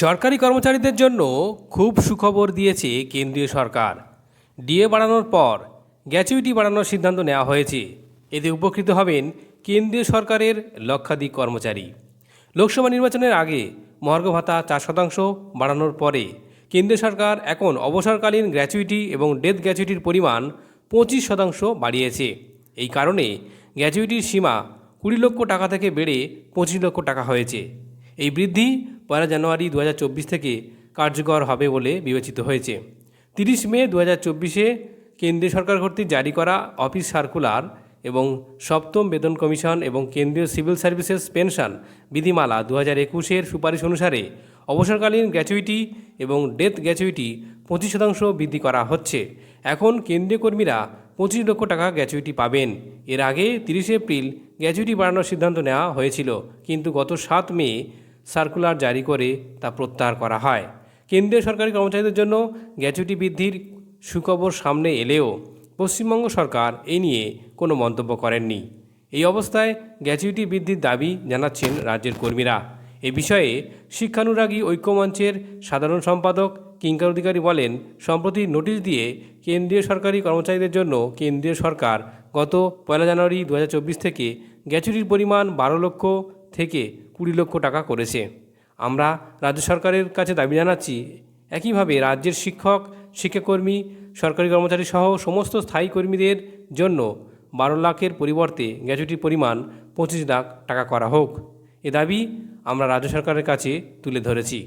সরকারি কর্মচারীদের জন্য খুব সুখবর দিয়েছে কেন্দ্রীয় সরকার। ডিএ বাড়ানোর পর গ্র্যাচুইটি বাড়ানোর সিদ্ধান্ত নেওয়া হয়েছে। এতে উপকৃত হবেন কেন্দ্রীয় সরকারের লক্ষাধিক কর্মচারী। লোকসভা নির্বাচনের আগে মহার্ঘ ভাতা চার শতাংশ বাড়ানোর পরে কেন্দ্রীয় সরকার এখন অবসরকালীন গ্র্যাচুইটি এবং ডেথ গ্র্যাচুইটির পরিমাণ পঁচিশ শতাংশ বাড়িয়েছে। এই কারণে গ্র্যাচুইটির সীমা কুড়ি লক্ষ টাকা থেকে বেড়ে পঁচিশ লক্ষ টাকা হয়েছে। এই বৃদ্ধি পয়লা জানুয়ারি দু হাজার চব্বিশ থেকে কার্যকর হবে বলে বিবেচিত হয়েছে। তিরিশ মে দু হাজার চব্বিশে কেন্দ্রীয় সরকার কর্তৃক জারি করা অফিস সার্কুলার এবং সপ্তম বেতন কমিশন এবং কেন্দ্রীয় সিভিল সার্ভিসেস পেনশন বিধিমালা দু হাজার একুশের সুপারিশ অনুসারে অবসরকালীন গ্র্যাচুইটি এবং ডেথ গ্র্যাচুইটি পঁচিশ শতাংশ বৃদ্ধি করা হচ্ছে। এখন কেন্দ্রীয় কর্মীরা পঁচিশ লক্ষ টাকা গ্র্যাচুইটি পাবেন। এর আগে তিরিশে এপ্রিল গ্র্যাচুইটি বাড়ানোর সিদ্ধান্ত নেওয়া হয়েছিল, কিন্তু গত সাত মে সার্কুলার জারি করে তা প্রত্যাহার করা হয়। কেন্দ্রীয় সরকারি কর্মচারীদের জন্য গ্র্যাচুইটি বৃদ্ধির সুখবর সামনে এলেও পশ্চিমবঙ্গ সরকার এ নিয়ে কোনো মন্তব্য করেননি। এই অবস্থায় গ্র্যাচুইটি বৃদ্ধির দাবি জানাচ্ছেন রাজ্যের কর্মীরা। এ বিষয়ে শিক্ষানুরাগী ঐক্যমঞ্চের সাধারণ সম্পাদক কিঙ্কর অধিকারী বলেন, সম্প্রতি নোটিশ দিয়ে কেন্দ্রীয় সরকারি কর্মচারীদের জন্য কেন্দ্রীয় সরকার গত পয়লা জানুয়ারি দু হাজার চব্বিশ থেকে গ্র্যাচুইটির পরিমাণ বারো লক্ষ থেকে কুড়ি লক্ষ টাকা করেছে। আমরা রাজ্য সরকারের কাছে দাবি জানাচ্ছি, একইভাবে রাজ্যের শিক্ষক, শিক্ষাকর্মী, সরকারি কর্মচারী সহ সমস্ত স্থায়ী কর্মীদের জন্য বারো লাখের পরিবর্তে গ্যাচুটির পরিমাণ পঁচিশ লাখ টাকা করা হোক। এ দাবি আমরা রাজ্য সরকারের কাছে তুলে ধরেছি।